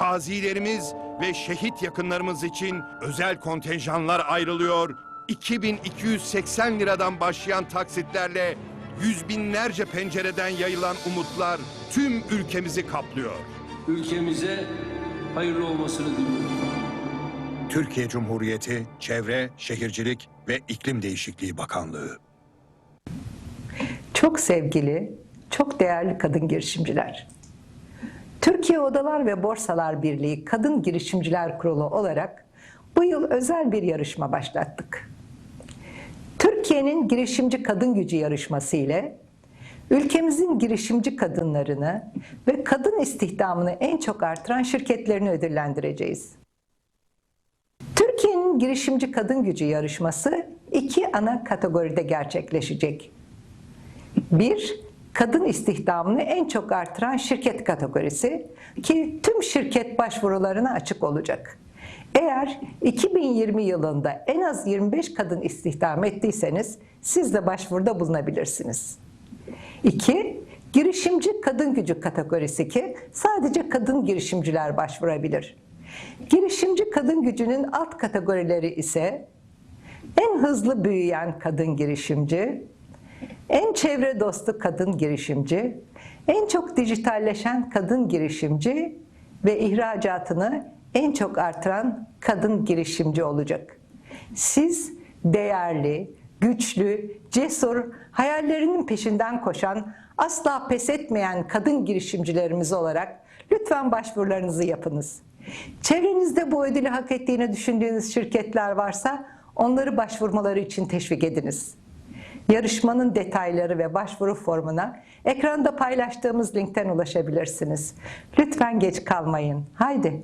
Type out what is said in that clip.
gazilerimiz ve şehit yakınlarımız için özel kontenjanlar ayrılıyor. 2280 liradan başlayan taksitlerle yüz binlerce pencereden yayılan umutlar tüm ülkemizi kaplıyor. ülkemize hayırlı olmasını diliyorum. Türkiye Cumhuriyeti Çevre, Şehircilik ve İklim Değişikliği Bakanlığı. Çok sevgili, çok değerli kadın girişimciler. Türkiye Odalar ve Borsalar Birliği Kadın Girişimciler Kurulu olarak bu yıl özel bir yarışma başlattık. Türkiye'nin girişimci kadın gücü yarışması ile ülkemizin girişimci kadınlarını ve kadın istihdamını en çok artıran şirketlerini ödüllendireceğiz. Türkiye'nin girişimci kadın gücü yarışması iki ana kategoride gerçekleşecek. Bir, kadın istihdamını en çok artıran şirket kategorisi ki tüm şirket başvurularına açık olacak. Eğer 2020 yılında en az 25 kadın istihdam ettiyseniz siz de başvuruda bulunabilirsiniz. 2. Girişimci kadın gücü kategorisi ki sadece kadın girişimciler başvurabilir. Girişimci kadın gücünün alt kategorileri ise en hızlı büyüyen kadın girişimci, en çevre dostu kadın girişimci, en çok dijitalleşen kadın girişimci ve ihracatını en çok artıran kadın girişimci olacak. Siz değerli, güçlü, cesur, hayallerinin peşinden koşan, asla pes etmeyen kadın girişimcilerimiz olarak lütfen başvurularınızı yapınız. Çevrenizde bu ödülü hak ettiğini düşündüğünüz şirketler varsa onları başvurmaları için teşvik ediniz. Yarışmanın detayları ve başvuru formuna ekranda paylaştığımız linkten ulaşabilirsiniz. Lütfen geç kalmayın. Haydi